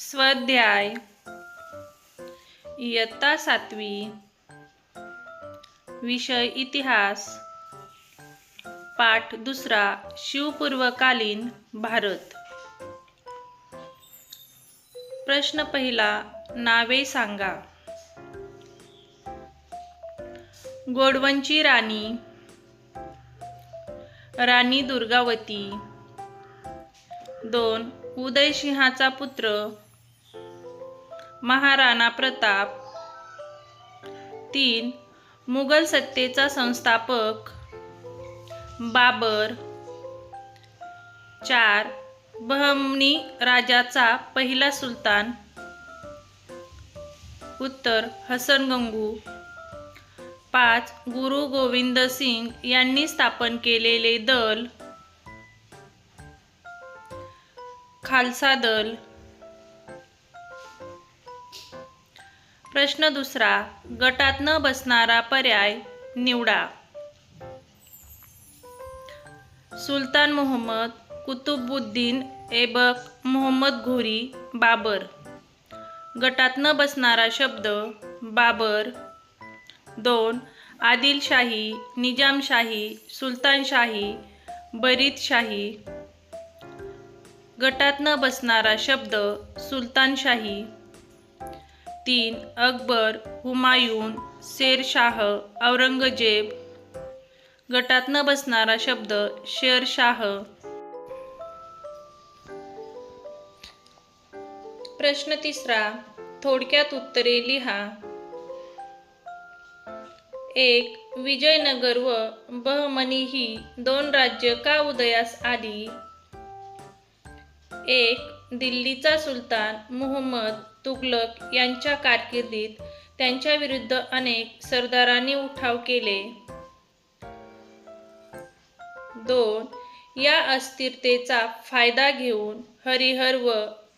स्वाध्याय. इयत्ता सातवी. विषय इतिहास. पाठ दुसरा शिवपूर्वकालीन भारत. प्रश्न पहिला नावे सांगा. गोडवंची राणी. राणी दुर्गावती. दोन उदयसिंहाचा पुत्र. महाराणा प्रताप. तीन. मुघल सत्तेचा संस्थापक. बाबर. चार. बहमनी राजाचा पहिला सुलतान. उत्तर. हसन गंगू. पाच. गुरु गोविंद सिंग यांनी स्थापन केलेले दल. खालसा दल. प्रश्न दुसरा गटात न बसणारा पर्याय निवडा. सुलतान मोहम्मद कुतुबुद्दीन ऐबक मोहम्मद घोरी बाबर. गटात न बसणारा शब्द बाबर. दोन आदिलशाही निजामशाही सुलतानशाही बरीदशाही गटात न बसणारा शब्द सुलतानशाही तीन अकबर हुमायून शेरशाह औरंगजेब. गटात न बसणारा शब्द शेरशाह. प्रश्न तिसरा थोडक्यात उत्तरे लिहा. एक विजयनगर व बहमनी ही दोन राज्य का उदयास आली? एक दिल्लीचा सुलतान मुहम्मद तुगलक यांच्या कारकिर्दीत त्यांच्या विरुद्ध अनेक सरदारांनी उठाव केले. दोन या अस्थिरतेचा फायदा घेऊन हरिहर व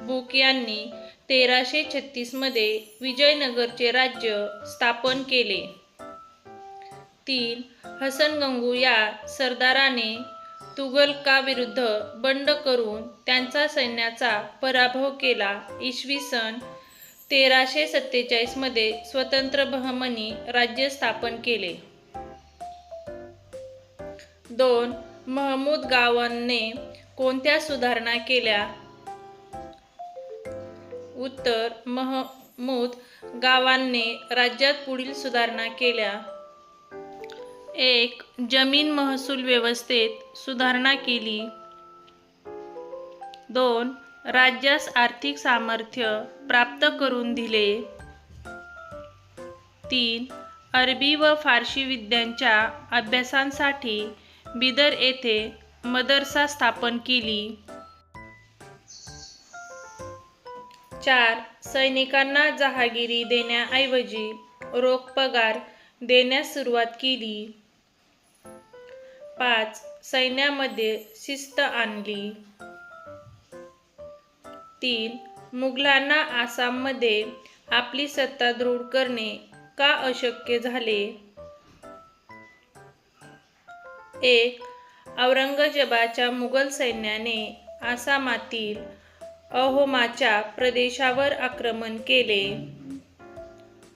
बुक यांनी तेराशे छत्तीसमध्ये विजयनगरचे राज्य स्थापन केले. तीन हसन गंगू या सरदाराने तुगलकाविरुद्ध बंड करून त्यांचा सैन्याचा पराभव केला. इसवी सन तेराशे सत्तेचाळीसमध्ये स्वतंत्र बहमनी राज्य स्थापन केले. दोन महमूद गावांने कोणत्या सुधारणा केल्या? उत्तर महमूद गावांनी राज्यात पुढील सुधारणा केल्या. एक जमीन महसूल व्यवस्थेत सुधारणा केली. दोन राज्यास आर्थिक सामर्थ्य प्राप्त करून दिले. तीन अरबी व फारशी विद्यांच्या अभ्यासांसाठी बिदर येथे मदरसा स्थापन केली. चार सैनिकांना जहागिरी देण्याऐवजी रोख पगार देण्यास सुरुवात केली. पाच सैन्यामध्ये शिस्त आणली. तीन मुघलांना आसाममध्ये आपली सत्ता दृढ करणे का अशक्य झाले? एक औरंगजेबाच्या मुघल सैन्याने आसामातील अहोमाच्या प्रदेशावर आक्रमण केले.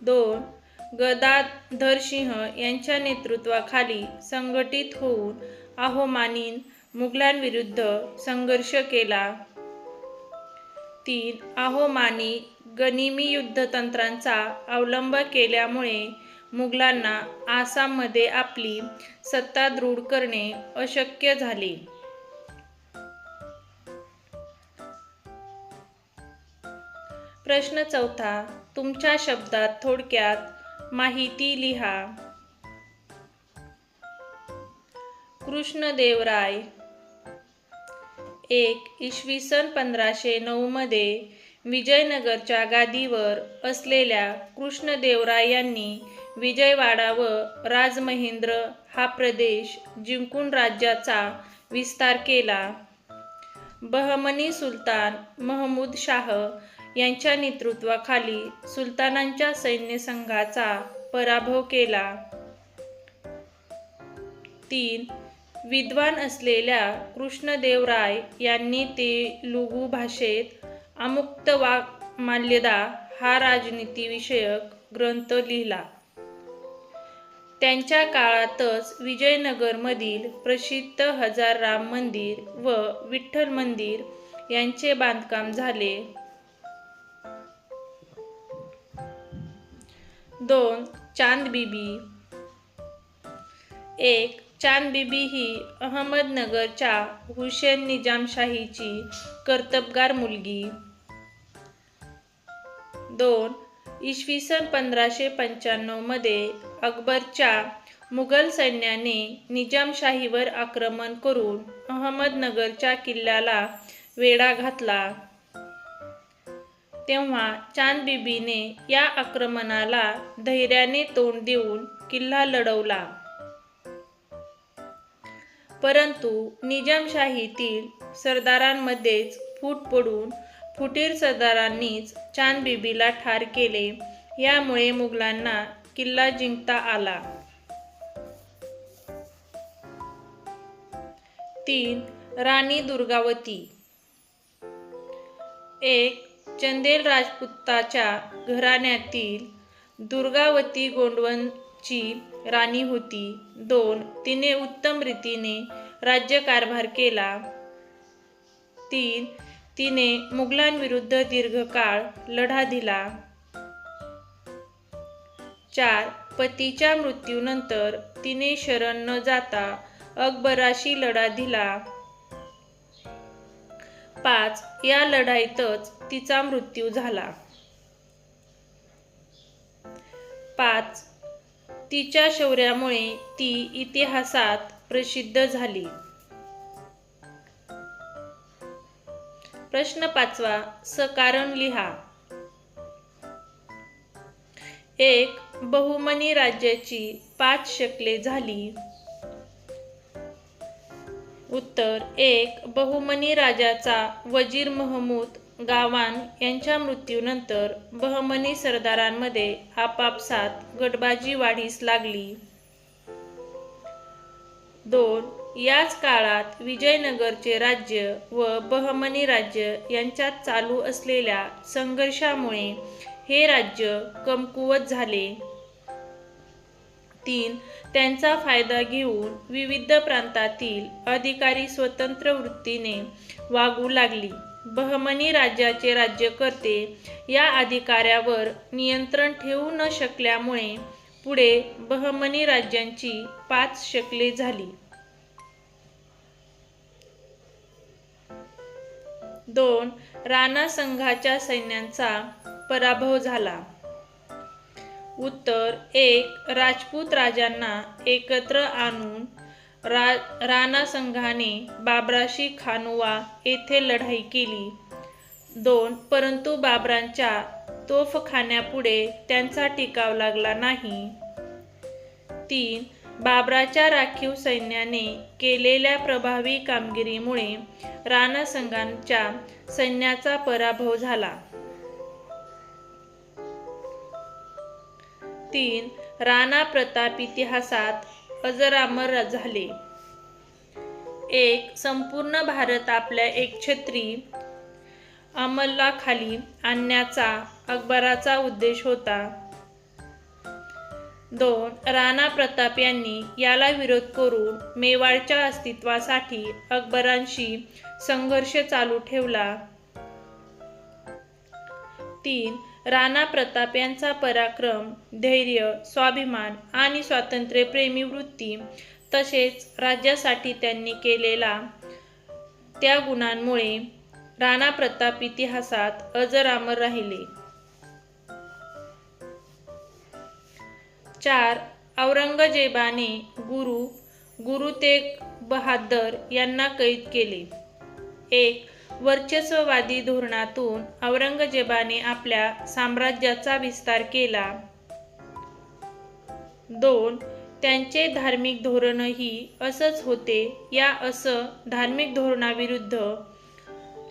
दोन गदाधरसिंह यांच्या नेतृत्वाखाली संघटित होऊन अहोमानीन मुघलांविरुद्ध संघर्ष केला. तीन अहोमानी गनिमी युद्धतंत्रांचा अवलंब केल्यामुळे मुघलांना आसाममध्ये आपली सत्ता दृढ करणे अशक्य झाले. प्रश्न चौथा तुमच्या शब्दात थोडक्यात माहिती लिहा. कृष्णदेवराय. एक इसवी सन पंधराशे नऊमध्ये विजयनगरच्या गादीवर असलेल्या कृष्णदेवराय यांनी विजयवाडा व राजमहेंद्र हा प्रदेश जिंकून राज्याचा विस्तार केला. बहमनी सुलतान महमूद शाह यांच्या नेतृत्वाखाली सुलतानांच्या सैन्यसंघाचा पराभव केला. तीन विद्वान असलेल्या कृष्णदेवराय यांनी तेलुगू भाषेत अमुक्त वाक माल्यदा हा राजनीतीविषयक ग्रंथ लिहिला. त्यांच्या काळातच विजयनगरमधील प्रसिद्ध हजार राम मंदिर व विठ्ठल मंदिर यांचे बांधकाम झाले. दोन चांदबिबी एक चांदबिबी ही अहमदनगरच्या हुसेन निजामशाहीची कर्तबगार मुलगी. दोन इसवी सन पंधराशे पंच्याण्णवमध्ये अकबरच्या मुघल सैन्याने निजामशाहीवर आक्रमण करून अहमदनगरच्या किल्ल्याला वेढा घातला. तेव्हा चांदबिबीने या आक्रमणाला धैर्याने तोंड देऊन किल्ला लढवला. परंतु निजामशाहीतील सरदारांमध्येच फूट पडून फुटीर सरदारांनीच चांदबिबीला ठार केले. यामुळे मुघलांना किल्ला जिंकता आला. तीन राणी दुर्गावती. एक चंदेल राजपुताच्या घराण्यातील दुर्गावती गोंडवनची राणी होती. दोन तिने उत्तम रीतीने राज्यकारभार केला. तीन तिने मुघलांविरुद्ध दीर्घकाळ लढा दिला. चार पतीच्या मृत्यूनंतर तिने शरण न जाता अकबराशी लढा दिला. पाच या लढाईतच तिचा मृत्यू झाला. पाच. तिच्या शौर्यामुळे ती इतिहासात प्रसिद्ध झाली. प्रश्न पाचवा सकारण लिहा. एक बहुमनी राज्याची पाच शकले झाली. उत्तर एक बहुमनी राजाचा वजीर महमूद गावान यांच्या मृत्यूनंतर बहमनी सरदारांमध्ये आपापसात गटबाजी वाढीस लागली. दोन याच काळात विजयनगरचे राज्य व बहमनी राज्य यांच्यात चालू असलेल्या संघर्षामुळे हे राज्य कमकुवत झाले. तीन त्यांचा फायदा घेऊन विविध प्रांतातील अधिकारी स्वतंत्र वृत्तीने वागू लागली. बहमनी राज्याचे राज्यकर्ते या अधिकाऱ्यावर नियंत्रण ठेवू न शकल्यामुळे पुढे बहमनी राज्यांची पाच शकले झाली. दोन राणा संघाच्या सैन्यांचा पराभव झाला. उत्तर एक राजपूत राजांना एकत्र आणून रा राणा संघाने बाबराशी खानुवा येथे लढाई केली. दोन परंतु बाबरांच्या तोफखान्यापुढे त्यांचा टिकाव लागला नाही. तीन बाबराच्या राखीव सैन्याने केलेल्या प्रभावी कामगिरीमुळे राणा संघांच्या सैन्याचा पराभव झाला. तीन राणा प्रताप इतिहासात अजरामर झाले. एक संपूर्ण भारत आपल्या एकछत्री अंमलाखाली आणण्याचा अकबराचा उद्देश होता. दोन राणा प्रताप यांनी याला विरोध करून मेवाडच्या अस्तित्वासाठी अकबरांशी संघर्ष चालू ठेवला. तीन राणा प्रताप यांचा पराक्रम धैर्य स्वाभिमान आणि स्वातंत्र्यप्रेमी वृत्ती तसेच राज्यासाठी त्यांनी केलेला त्या गुणांमुळे राणा प्रताप इतिहासात अजरामर राहिले. चार. औरंगजेबाने गुरु गुरु तेग बहादर यांना कैद केले. एक. वर्चस्ववादी धोरणातून औरंगजेबाने आपल्या साम्राज्याचा विस्तार केला. दोन त्यांचे धार्मिक धोरणही असंच होते. या असं धार्मिक धोरणाविरुद्ध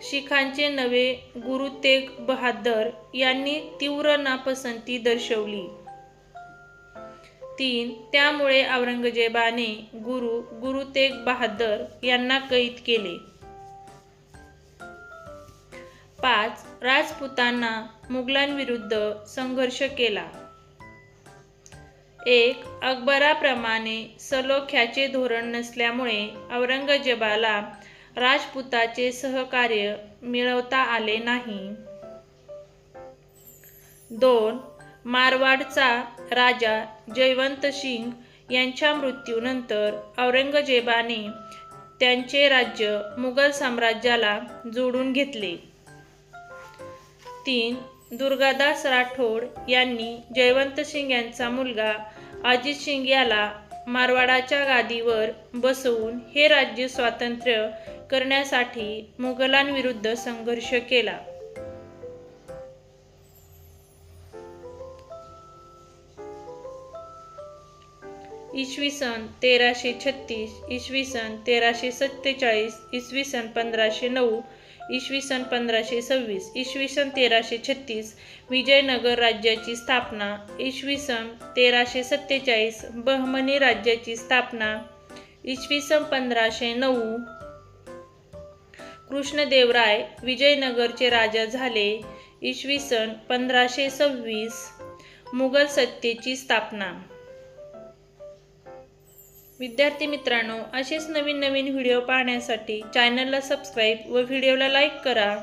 शिखांचे नवे गुरु तेग बहादर यांनी तीव्र नापसंती दर्शवली. तीन त्यामुळे औरंगजेबाने गुरु गुरु तेग बहादर यांना कैद केले. पाच राजपुतांना मुघलांविरुद्ध संघर्ष केला. एक अकबराप्रमाणे सलोख्याचे धोरण नसल्यामुळे औरंगजेबाला राजपुताचे सहकार्य मिळवता आले नाही. दोन मारवाडचा राजा जयवंत सिंग यांच्या मृत्यूनंतर औरंगजेबाने त्यांचे राज्य मुघल साम्राज्याला जोडून घेतले. तीन दुर्गादास राठोड यांनी जयवंत सिंग यांचा मुलगा अजित सिंग याला मारवाडाच्या गादीवर बसवून हे राज्य स्वातंत्र्य करण्यासाठी मुघलांविरुद्ध संघर्ष केला. इसवी सन तेराशे छत्तीस इसवी सन तेराशे सत्तेचाळीस इसवी सन पंधराशे नऊ इसवी सन पंधराशे सव्वीस इसवी सन तेराशे छत्तीस विजयनगर राज्याची स्थापना इसवी सन तेराशे सत्तेचाळीस बहमनी राज्याची स्थापना इसवी सन पंधराशे नऊ. कृष्णदेवराय विजयनगरचे राजा झाले इसवी सन पंधराशे सव्वीस मुघल सत्तेची स्थापना. विद्यार्थी मित्रांनो असेच नवीन नवीन व्हिडिओ पाहण्यासाठी चॅनलला सबस्क्राईब व व्हिडिओला लाईक करा.